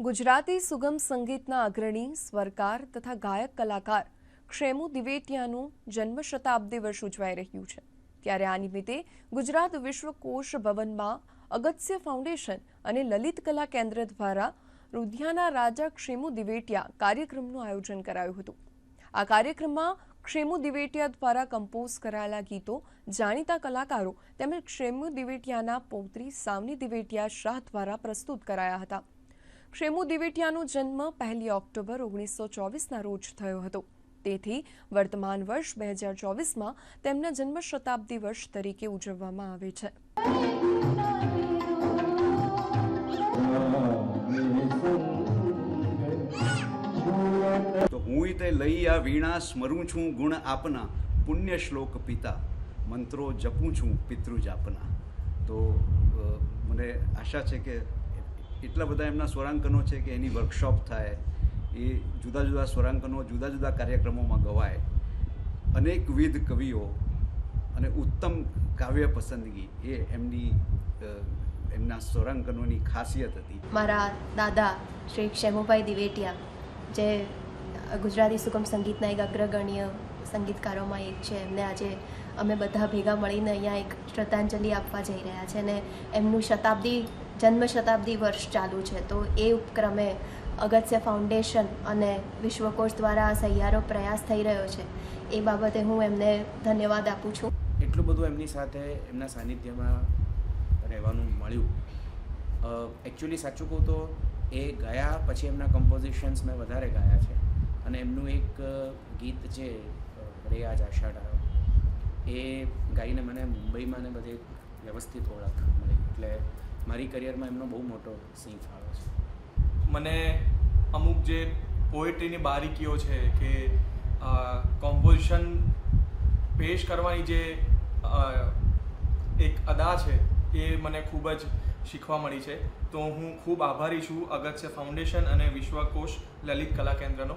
ગુજરાતી સુગમ સંગીતના અગ્રણી, સ્વરકાર તથા ગાયક કલાકાર ક્ષેમુ દિવેટિયાનું જન્મ શતાબ્દી વર્ષ ઉજવાઈ રહ્યું છે. ત્યારે આ નિમિત્તે ગુજરાત વિશ્વકોશ ભવનમાં અગત્ય ફાઉન્ડેશન અને લલિત કલા કેન્દ્ર દ્વારા રુધિયાના રાજા ક્ષેમુ દિવેટિયા કાર્યક્રમનું આયોજન કરાયું હતું. આ કાર્યક્રમમાં ક્ષેમુ દિવેટિયા દ્વારા કમ્પોઝ કરાયેલા ગીતો જાણીતા કલાકારો તેમજ ક્ષેમુ દિવેટિયાના પૌત્રી સાવની દિવેટિયા શાહ દ્વારા પ્રસ્તુત કરાયા હતા. ક્ષેમુ દિવેટિયાનો જન્મ પહેલી ઓક્ટોબર ઓગણીસો ચોવીસના રોજ થયો હતો. તેથી વર્તમાન વર્ષ બે હજાર ચોવીસમાં તેમના જન્મ શતાબ્દી વર્ષ તરીકે ઉજવવામાં આવે છે. તો હું તે લઈ આ વીણા સ્મરું છું ગુણ આપના, પુણ્ય શ્લોક પિતા, મંત્રો જપું છું પિતૃજ આપના તો મને આશા છે કે એટલા બધા એમના સ્વરાંકનો છે કે એની વર્કશોપ થાય, એ જુદા જુદા સ્વરાંકનો, જુદા જુદા કાર્યક્રમોમાં ગવાય. અનેકવિધ કવિઓ અને ઉત્તમ કાવ્ય પસંદગી એ એમની એમના સ્વરાંકનોની ખાસિયત હતી. મારા દાદા શ્રી ક્ષેમુભાઈ દિવેટિયા, જે ગુજરાતી સુગમ સંગીતના એક અગ્રગણ્ય સંગીતકારોમાં એક છે. એમને આજે અમે બધા ભેગા મળીને અહીંયા એક શ્રદ્ધાંજલિ આપવા જઈ રહ્યા છે અને એમનું શતાબ્દી જન્મ શતાબ્દી વર્ષ ચાલુ છે. તો એ ઉપક્રમે અગત્ય ફાઉન્ડેશન અને વિશ્વકોશ દ્વારા આ સહિયારો પ્રયાસ થઈ રહ્યો છે. એ બાબતે હું એમને ધન્યવાદ આપું છું. એટલું બધું એમની સાથે એમના સાનિધ્યમાં રહેવાનું મળ્યું. એકચ્યુઅલી સાચું કહું તો એ ગયા પછી એમના કમ્પોઝિશન્સ મેં વધારે ગાયા છે. અને એમનું એક ગીત છે રે આજ આષાઢ એ ગાઈને મને મુંબઈમાં ને બધે વ્યવસ્થિત ઓળખ મળી. એટલે મારી કરિયરમાં એમનો બહુ મોટો સિંહ ફાળો છે. મને અમુક જે પોએટ્રીની બારીકીઓ છે કે કોમ્પોઝિશન પેશ કરવાની જે એક અદા છે એ મને ખૂબ જ શીખવા મળી છે. તો હું ખૂબ આભારી છું અગત્ય ફાઉન્ડેશન અને વિશ્વકોશ લલિત કલા કેન્દ્રનો.